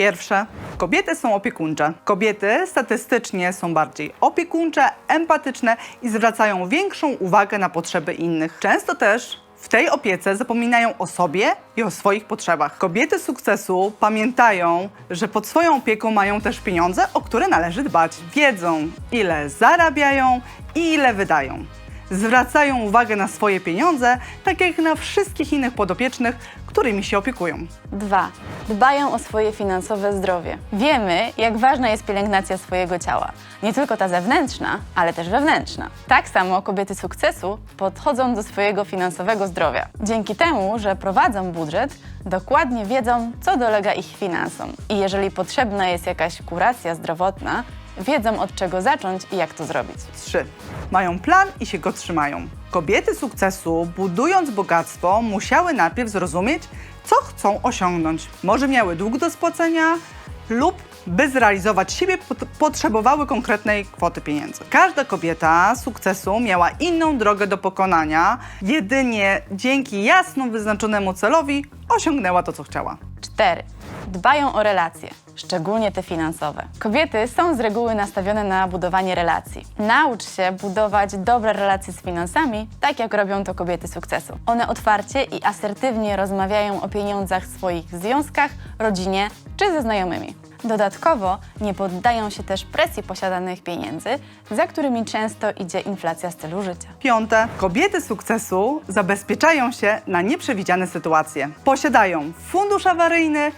pierwsze, kobiety są opiekuńcze. Kobiety statystycznie są bardziej opiekuńcze, empatyczne i zwracają większą uwagę na potrzeby innych. Często też w tej opiece zapominają o sobie i o swoich potrzebach. Kobiety sukcesu pamiętają, że pod swoją opieką mają też pieniądze, o które należy dbać. Wiedzą, ile zarabiają i ile wydają. Zwracają uwagę na swoje pieniądze, tak jak na wszystkich innych podopiecznych, którymi się opiekują. 2. Dbają o swoje finansowe zdrowie. Wiemy, jak ważna jest pielęgnacja swojego ciała. Nie tylko ta zewnętrzna, ale też wewnętrzna. Tak samo kobiety sukcesu podchodzą do swojego finansowego zdrowia. Dzięki temu, że prowadzą budżet, dokładnie wiedzą, co dolega ich finansom. I jeżeli potrzebna jest jakaś kuracja zdrowotna, wiedzą od czego zacząć i jak to zrobić. 3. Mają plan i się go trzymają. Kobiety sukcesu, budując bogactwo, musiały najpierw zrozumieć, co chcą osiągnąć. Może miały dług do spłacenia lub by zrealizować siebie, pot- potrzebowały konkretnej kwoty pieniędzy. Każda kobieta sukcesu miała inną drogę do pokonania, jedynie dzięki jasno wyznaczonemu celowi osiągnęła to, co chciała. 4. Dbają o relacje, szczególnie te finansowe. Kobiety są z reguły nastawione na budowanie relacji. Naucz się budować dobre relacje z finansami, tak jak robią to kobiety sukcesu. One otwarcie i asertywnie rozmawiają o pieniądzach w swoich związkach, rodzinie czy ze znajomymi. Dodatkowo nie poddają się też presji posiadanych pieniędzy, za którymi często idzie inflacja stylu życia. Piąte, kobiety sukcesu zabezpieczają się na nieprzewidziane sytuacje. Posiadają fundusz awaryjny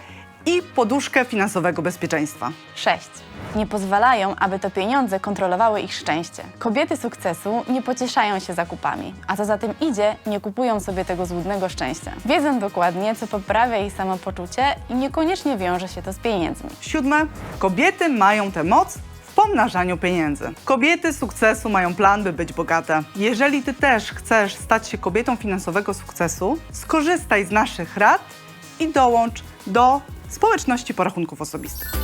i poduszkę finansowego bezpieczeństwa. 6. Nie pozwalają, aby to pieniądze kontrolowały ich szczęście. Kobiety sukcesu nie pocieszają się zakupami, a co za tym idzie, nie kupują sobie tego złudnego szczęścia. Wiedzą dokładnie, co poprawia ich samopoczucie i niekoniecznie wiąże się to z pieniędzmi. Siódme, kobiety mają tę moc w pomnażaniu pieniędzy. Kobiety sukcesu mają plan, by być bogate. Jeżeli ty też chcesz stać się kobietą finansowego sukcesu, skorzystaj z naszych rad i dołącz do społeczności porachunków osobistych.